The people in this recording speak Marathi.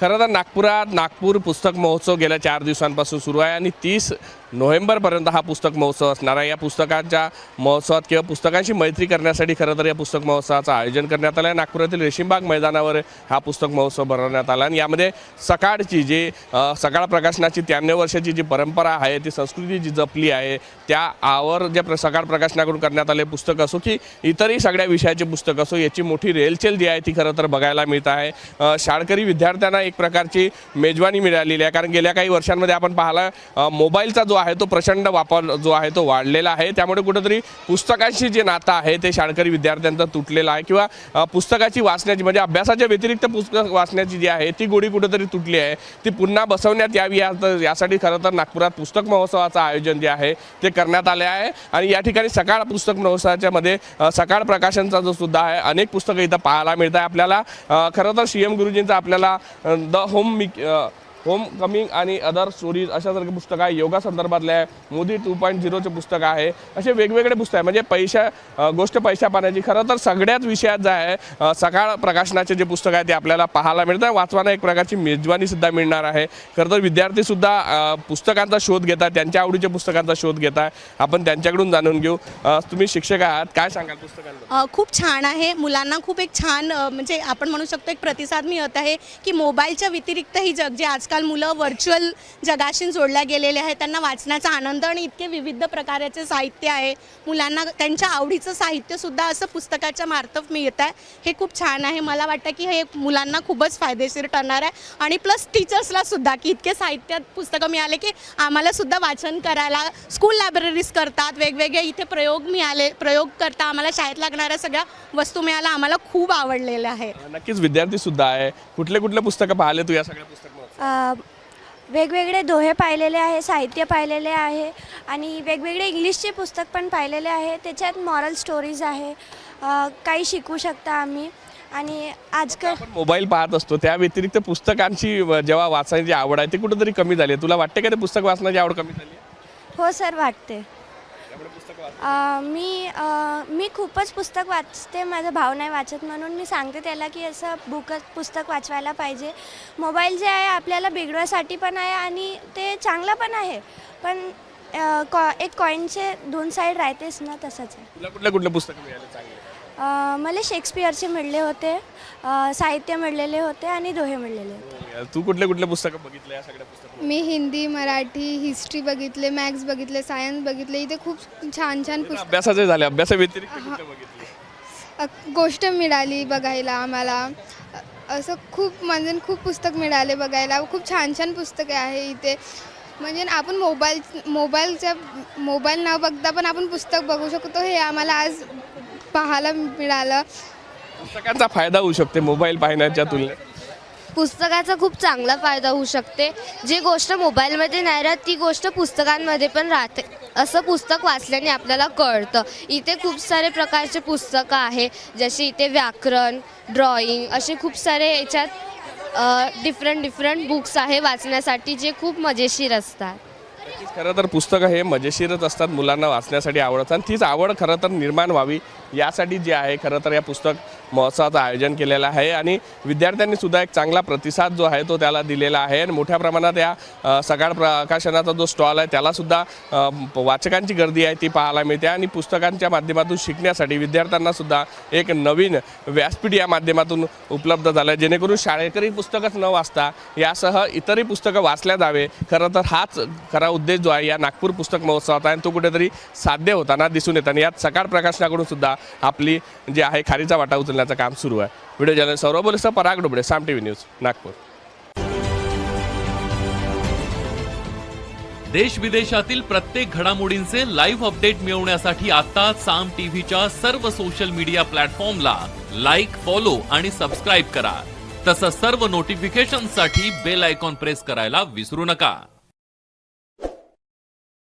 खरं तर नागपुरात नागपूर पुस्तक महोत्सव गेल्या चार दिवसांपासून सुरू आहे आणि तीस नोव्हेंबरपर्यंत हा पुस्तक महोत्सव असणार आहे. या पुस्तकांच्या महोत्सवात किंवा पुस्तकांशी मैत्री करण्यासाठी खरं तर या पुस्तक महोत्सवाचं आयोजन करण्यात आलं आहे नागपुरातील रेशीमबाग मैदानावर हा पुस्तक महोत्सव भरवण्यात आला आणि यामध्ये सकाळची जी सकाळ प्रकाशनाची त्र्याण्णव वर्षाची जी परंपरा आहे ती संस्कृती जी जपली आहे त्या आवर जे प्र सकाळ प्रकाशनाकडून करण्यात आले पुस्तक असो की इतरही सगळ्या विषयाचे पुस्तक असो याची मोठी रेलचेल जी आहे ती खरं तर बघायला मिळत आहे. शाळकरी विद्यार्थ्यांना एक प्रकारची मेजवानी मिळालेली आहे. कारण गेल्या काही वर्षांमध्ये आपण पाहिला मोबाईलचा जो आहे आहे तो प्रचंड वापर जो आहे तो वाढलेला आहे. त्यामुळे कुठंतरी पुस्तकांशी जे नातं आहे ते शाळकरी विद्यार्थ्यांचं तुटलेलं आहे किंवा पुस्तकाची वाचण्याची म्हणजे अभ्यासाच्या व्यतिरिक्त पुस्तक वाचण्याची जी आहे ती गोडी कुठंतरी तुटली आहे. ती पुन्हा बसवण्यात यावी या यासाठी खरं तर नागपुरात पुस्तक महोत्सवाचं आयोजन जे आहे ते करण्यात आले आहे. आणि या ठिकाणी सकाळ पुस्तक महोत्सवाच्या मध्ये सकाळ प्रकाशनचा जो सुद्धा आहे अनेक पुस्तकं इथं पाहायला मिळत आहे. आपल्याला खरं तर सी एम गुरुजींचा आपल्याला द होम मिक होम कमिंग आणि अदर स्टोरीज अशासारखे पुस्तकं आहे. योगा संदर्भातले आहे. मोदी टू पॉईंट झिरोचे पुस्तक आहे. असे वेगवेगळे पुस्तक आहे. म्हणजे पैशा गोष्ट पैशा पाण्याची. खरं तर सगळ्याच विषयात जे आहे सकाळ प्रकाशनाचे जे पुस्तक आहे ते आपल्याला पाहायला मिळतं वाचवाना एक प्रकारची मेजवानीसुद्धा मिळणार आहे. खरं तर विद्यार्थीसुद्धा पुस्तकांचा शोध घेतात. त्यांच्या आवडीच्या पुस्तकांचा शोध घेतात. आपण त्यांच्याकडून जाणून घेऊ. तुम्ही शिक्षक आहात. काय सांगाल पुस्तकांना खूप छान आहे. मुलांना खूप एक छान म्हणजे आपण म्हणू शकतो एक प्रतिसाद मिळत आहे की मोबाईलच्या व्यतिरिक्त ही जग जे आजकाल मुलं व्हर्च्युअल जगाशी जोडल्या गेलेले आहेत. त्यांना वाचण्याचा आनंद आणि इतके विविध प्रकारचे साहित्य आहे. मुलांना त्यांच्या आवडीचं साहित्यसुद्धा असं पुस्तकाच्या मार्फत मिळत आहे हे खूप छान आहे. मला वाटतं की हे मुलांना खूपच फायदेशीर ठरणार आहे. आणि प्लस टीचर्सला सुद्धा की इतके साहित्य पुस्तकं मिळाले की आम्हाला सुद्धा वाचन करायला स्कूल लायब्ररीज करतात वेगवेगळे इथे प्रयोग मिळाले प्रयोग करता आम्हाला शाळेत लागणाऱ्या सगळ्या वस्तू मिळाल्या आम्हाला खूप आवडलेल्या आहे. नक्कीच विद्यार्थी सुद्धा आहे. कुठले कुठले पुस्तकं पाहिले तू या सगळ्या पुस्तक वेगवेगळे दोहे पाहिलेले आहे साहित्य पाहिलेले आहे आणि वेगवेगळे इंग्लिशचे पुस्तक पण पाहिलेले आहे. त्याच्यात मॉरल स्टोरीज आहे. काही शिकू शकता आम्ही. आणि आजकाल मोबाईल पाहत असतो. त्या व्यतिरिक्त पुस्तकांची जेव्हा वाचण्याची आवड आहे ती कुठेतरी कमी झाली आहे. तुला वाटते का ते पुस्तक वाचण्याची आवड कमी झाली आहे? हो सर वाटते. अ, मी अ, मी खूपच पुस्तक वाचते माझा भाव नाही वाचत म्हणून मी सांगते त्याला की असं बुक पुस्तक वाचवायला पाहिजे. मोबाईल जे आहे आपल्याला बिघडवायसाठी पण आहे आणि ते चांगलं पण आहे. पण अ, कॉ एक कॉईनचे दोन साईड राहतेच ना तसंच आहे. कुठले कुठले पुस्तकं मिळाले चांगले? अ, मला शेक्सपियरचे मिळले होते साहित्य मिळलेले होते आणि दोहे मिळलेले होते. तू कुठले कुठले पुस्तकं बघितले या सगळ्या पुस्तक मी हिंदी मराठी हिस्ट्री बघितले मॅथ्स बघितले सायन्स बघितले इथे खूप छान छान पुस्तक. अभ्यासाचे झाले अभ्यासा व्यतिरिक्त कुठले बघितले गोष्ट मिळाली बघायला आम्हाला. अ- असं खूप म्हणजे खूप पुस्तक मिळाले बघायला. खूप छान छान पुस्तके आहे इथे. म्हणजे आपण मोबाईल मोबाईलच्या मोबाईल न बघता पण आपण पुस्तक बघू शकतो. हे आम्हाला आज पाहायला मिळालं. पुस्तकांचा फायदा होऊ शकते मोबाईल पाहण्याच्या तुलनेत. पुस्तकाचा खूप चांगला फायदा होऊ शकते. जी गोष्ट मोबाईलमध्ये नाही राहत ती गोष्ट पुस्तकांमध्ये पण राहते. असं पुस्तक वाचल्याने आपल्याला कळतं. इथे खूप सारे प्रकारचे पुस्तकं आहे जसे इथे व्याकरण ड्रॉइंग असे खूप सारे याच्यात डिफरंट डिफरंट बुक्स आहे वाचण्यासाठी जे खूप मजेशीर असतात. खरं तर पुस्तकं हे मजेशीरच असतात मुलांना वाचण्यासाठी आवडतात आणि तीच आवड खरं तर निर्माण व्हावी यासाठी जे आहे खरं तर या पुस्तक महोत्सवाचं आयोजन केलेलं आहे आणि विद्यार्थ्यांनी सुद्धा एक चांगला प्रतिसाद जो आहे तो त्याला दिलेला आहे. आणि मोठ्या प्रमाणात या सकाळ प्रकाशनाचा जो स्टॉल आहे त्यालासुद्धा वाचकांची गर्दी आहे ती पाहायला मिळते आणि पुस्तकांच्या माध्यमातून शिकण्यासाठी विद्यार्थ्यांना सुद्धा एक नवीन व्यासपीठ या माध्यमातून उपलब्ध झालं आहे. जेणेकरून शाळेकरी पुस्तकच न वाचता यासह इतरही पुस्तकं वाचल्या जावे. खरं तर हाच खरा उद्देश जो आहे या नागपूर पुस्तक महोत्सवाचा आहे आणि तो कुठेतरी साध्य होताना दिसून येताना यात सकाळ प्रकाशनाकडून सुद्धा आपली जी आहे खारीचा वाटा उचलण्याचं काम सुरू आहे. Video journalist Saurabh बोलेसह Parag Dobde Saam T V news Nagpur. देश विदेशातील प्रत्येक घडामोडींचे लाईव्ह अपडेट मिळवण्यासाठी आता साम टीव्हीच्या सर्व सोशल मीडिया प्लॅटफॉर्मला लाईक फॉलो आणि सबस्क्राईब करा. तसंच सर्व नोटिफिकेशनसाठी बेल आयकॉन प्रेस करायला विसरू नका.